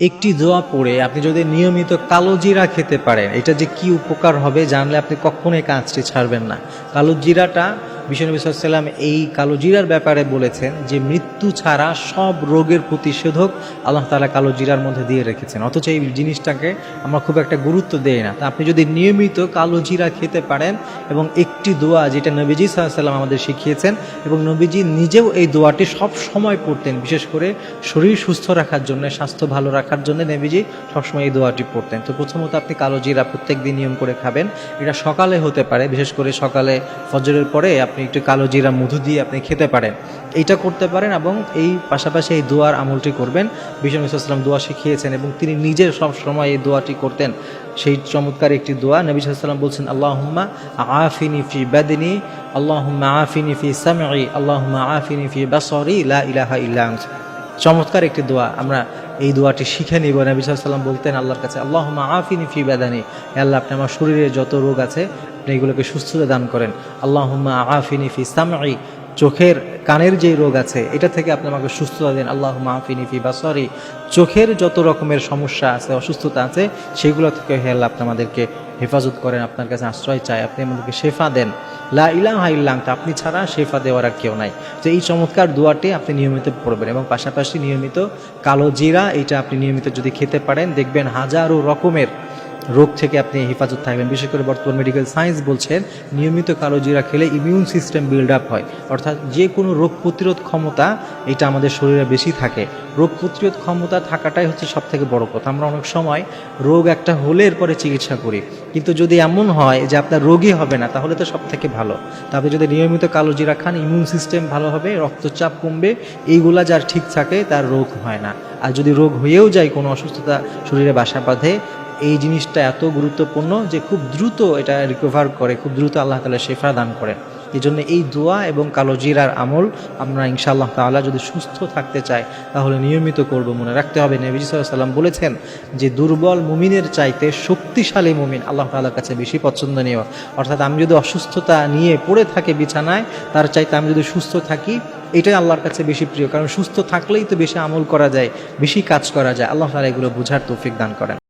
একটি দোয়া পড়ে আপনি যদি নিয়মিত কালো জিরা খেতে পারেন, এটা যে কি উপকার হবে জানলে আপনি কখনোই কাজটি ছাড়বেন না। কালো জিরাটা বিষ্ণু সাল্লাম এই কালো জিরার ব্যাপারে বলেছেন যে মৃত্যু ছাড়া সব রোগের প্রতিষেধক আল্লাহ তালা কালো জিরার মধ্যে দিয়ে রেখেছেন। অথচ এই জিনিসটাকে আমরা খুব একটা গুরুত্ব দেই না। তা আপনি যদি নিয়মিত কালো জিরা খেতে পারেন এবং একটি দোয়া যেটা নবীজি সাল্লাম আমাদের শিখিয়েছেন এবং নবীজি নিজেও এই দোয়াটি সব সময় পড়তেন, বিশেষ করে শরীর সুস্থ রাখার জন্য, স্বাস্থ্য ভালো রাখার জন্য নবীজি সবসময় এই দোয়াটি পড়তেন। তো প্রথমত আপনি কালো জিরা প্রত্যেক দিন নিয়ম করে খাবেন। এটা সকালে হতে পারে, বিশেষ করে সকালে ফজরের পরে আপনি একটু কালো জিরা মধু দিয়ে আপনি খেতে পারেন। এইটা করতে পারেন এবং এই পাশাপাশি এই দোয়ার আমলটি করবেন। বিষ্ণু ইসলাম দোয়া শিখিয়েছেন এবং তিনি নিজে সব সময় এই দোয়াটি করতেন। সেই চমৎকার একটি দোয়া নবী সাল্লাম বলছেন, আল্লাহুম্মা আফিনি ফি বাদিনী, আল্লাহুম্মা আফিনি ফি সামঈ, আল্লাহুম্মা আফিনি ফি বাসরি, লা ইলাহা ইল্লা চমৎকার একটি দোয়া। আমরা এই দোয়াটি শিখে নিব। নবী সাল্লাম বলতেন আল্লাহর কাছে আল্লাহ আফিনি ফি বেদানি। আল্লাহ, আপনি আমার শরীরে যত রোগ আছে আপনি এগুলোকে সুস্থতা দান করেন। আল্লাহ আফিনি ফি সামঈ, চোখের কানের যে রোগ আছে, এটা থেকে আপনি আমাকে সুস্থতা দেন। আল্লাহ আফিনি ফি বাসরি, চোখের যত রকমের সমস্যা আছে, অসুস্থতা আছে, সেগুলো থেকে হে আল্লাহ আপনি আমাদেরকে হেফাজত করেন, আপনার কাছে আশ্রয় চাই, আপনি আমাদেরকে শেফা দেন। লা ইলাহা ইল্লাং আপনি ছাড়া শেফা দেওয়ার আর কেউ নাই। তো এই চমৎকার দোয়াটি আপনি নিয়মিত পড়বেন এবং পাশাপাশি নিয়মিত কালো জিরা, এটা আপনি নিয়মিত যদি খেতে পারেন, দেখবেন হাজারো রকমের রোগ থেকে আপনি হেফাজত থাকবেন। বিশেষ করে বর্তমান মেডিকেল সায়েন্স বলছেন নিয়মিত কালো জিরা খেলে ইমিউন সিস্টেম বিল্ড আপ হয়। অর্থাৎ যে কোনো রোগ প্রতিরোধ ক্ষমতা, এটা আমাদের শরীরে বেশি থাকে। রোগ প্রতিরোধ ক্ষমতা থাকাটাই হচ্ছে সব থেকে বড় কথা। আমরা অনেক সময় রোগ একটা হলে এরপরে চিকিৎসা করি। কিন্তু যদি এমন হয় যে আপনার রোগই হবে না, তাহলে তো সব থেকে ভালো তবে যদি নিয়মিত কালো জিরা খান ইমিউন সিস্টেম ভালো হবে, রক্তচাপ কমবে, এইগুলা যার ঠিক থাকে, তার রোগ হয় না। আর যদি রোগ হয়েও যায়, কোনো অসুস্থতা শরীরে বাসা বাঁধে এই জিনিসটা এত গুরুত্বপূর্ণ যে খুব দ্রুত এটা রিকভার করে, খুব দ্রুত আল্লাহ তালা শেফা দান করেন। এই জন্য এই দোয়া এবং কালো জিরার আমল আমরা ইনশাআল্লাহ তাআলা যদি সুস্থ থাকতে চাই, তাহলে নিয়মিত করব মনে রাখতে হবে। নবী সাল্লাম বলেছেন যে, দুর্বল মুমিনের চাইতে শক্তিশালী মুমিন আল্লাহ তাআলার কাছে বেশি পছন্দনীয়। অর্থাৎ আমি যদি অসুস্থতা নিয়ে পড়ে থাকি বিছানায়, তার চাইতে আমি যদি সুস্থ থাকি, এটাই আল্লাহর কাছে বেশি প্রিয়। কারণ সুস্থ থাকলেই তো বেশি আমল করা যায়, বেশি কাজ করা যায়। আল্লাহ তাআলা এগুলো বোঝার তৌফিক দান করেন।